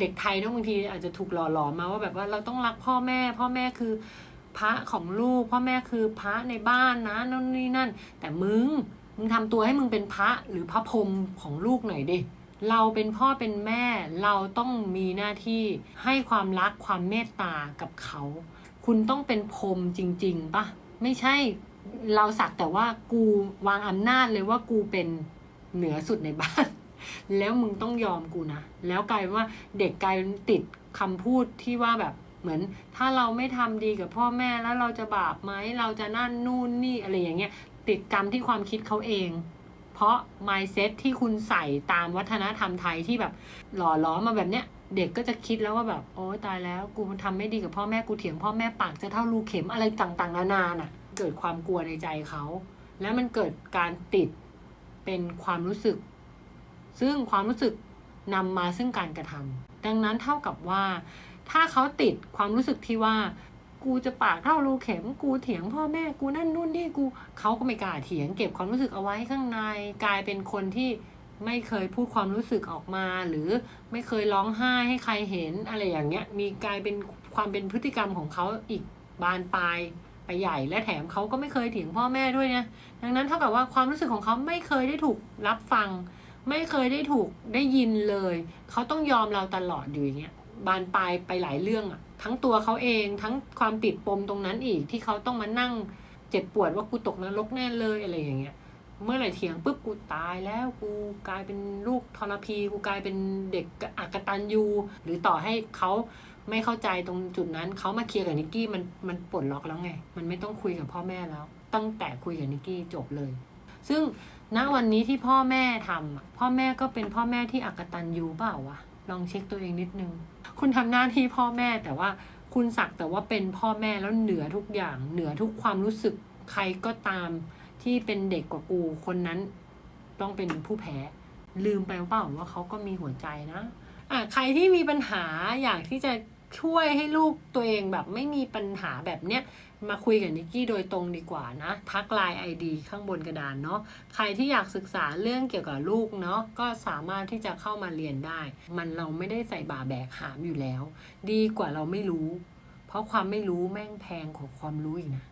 เด็กไทยเนอะบางทีอาจจะถูกหล่อหลอมมาว่าแบบว่าเราต้องรักพ่อแม่ พ่อแม่คือพระของลูก พ่อแม่คือพระในบ้านนะนั่นนี่นั่น แต่มึงมึงทำตัวให้มึงเป็นพระหรือพระพรหมของลูกหน่อยดิเราเป็นพ่อเป็นแม่เราต้องมีหน้าที่ให้ความรักความเมตตากับเขา คุณต้องเป็นพรมจริง ๆปะไม่ใช่เราสักแต่ว่ากูวางอำนาจเลยว่ากูเป็นเหนือสุดในบ้าน แล้วมึงต้องยอมกูนะ แล้วกลายเป็นว่าเด็กกลายเป็นติดคำพูดที่ว่าแบบเหมือนถ้าเราไม่ทำดีกับพ่อแม่แล้วเราจะบาปไหมเราจะนั่นนู่นนี่อะไรอย่างเงี้ยติดกรรมที่ความคิดเขาเอง เพราะ mindset ที่คุณใส่ตามวัฒนธรรมไทยที่แบบ หล่อล้อมมาแบบเนี้ยเด็กก็จะคิดแล้วว่าแบบโอ้ตายแล้วกูมันทำไม่ดีกับพ่อแม่กูเถียงพ่อแม่ปากจะเท่ารูเข็มอะไรต่างๆนานาน่ะ เกิดความกลัวในใจเขา แล้วมันเกิดการติดเป็นความรู้สึก ซึ่งความรู้สึกนำมาซึ่งการกระทำดังนั้นเท่ากับว่า ถ้าเขาติดความรู้สึกที่ว่า กูจะปากเท่ารูเข็มกูเถียงพ่อแม่กูนั่นนู่นนี่กูเขาก็ไม่กล้าเถียงเก็บความรู้สึกเอาไว้ข้างในกลายเป็นคนที่ไม่เคยพูดความรู้สึกออกมา หรือไม่เคยร้องไห้ให้ใครเห็นอะไรอย่างเงี้ย มีกลายเป็นความเป็นพฤติกรรมของเขาอีกบานปลายไปใหญ่และแถมเขาก็ไม่เคยเถียงพ่อแม่ด้วยนะดังนั้นเท่ากับว่าความรู้สึกของเขาไม่เคยได้ถูกรับฟัง ไม่เคยได้ถูกได้ยินเลย เขาต้องยอมเราตลอดอยู่อย่างเงี้ยบานปลายไปหลายเรื่องอะทั้งตัวเขาเองทั้งความติดปมตรงนั้นอีกที่เขาต้องมานั่งเจ็บปวดว่ากูตกนรกแน่เลยอะไรอย่างเงี้ย เมื่อไหร่เถียงปุ๊บกูตายแล้วกูกลายเป็นลูกทรพีกูกลายเป็นเด็กอักตันยูหรือต่อให้เขาไม่เข้าใจตรงจุดนั้นเขามาเคลียร์กับนิกกี้มันมันปลดล็อกแล้วไง มันไม่ต้องคุยกับพ่อแม่แล้ว ตั้งแต่คุยกับนิกกี้จบเลย ซึ่งณวันนี้ที่พ่อแม่ทำพ่อแม่ก็เป็นพ่อแม่ที่อักตันยูเปล่าวะลองเช็คตัวเองนิดนึง คุณทำหน้าที่พ่อแม่แต่ว่าคุณสักแต่ว่าเป็นพ่อแม่แล้วเหนือทุกอย่าง เหนือทุกความรู้สึกใครก็ตามที่เป็นเด็กกว่ากูคนนั้นต้องเป็นผู้แพ้ ลืมไปเปล่าว่าเขาก็มีหัวใจนะอะใครที่มีปัญหาอยากที่จะ ช่วยให้ลูกตัวเองแบบไม่มีปัญหาแบบเนี้ยมาคุยกับนิกกี้โดยตรงดีกว่านะ ทักไลน์ไอดีข้างบนกระดานเนาะใครที่อยากศึกษาเรื่องเกี่ยวกับลูกเนาะก็สามารถที่จะเข้ามาเรียนได้ มันเราไม่ได้ใส่บาแบกหามอยู่แล้ว ดีกว่าเราไม่รู้ เพราะความไม่รู้แม่งแพงกว่าความรู้อีกนะ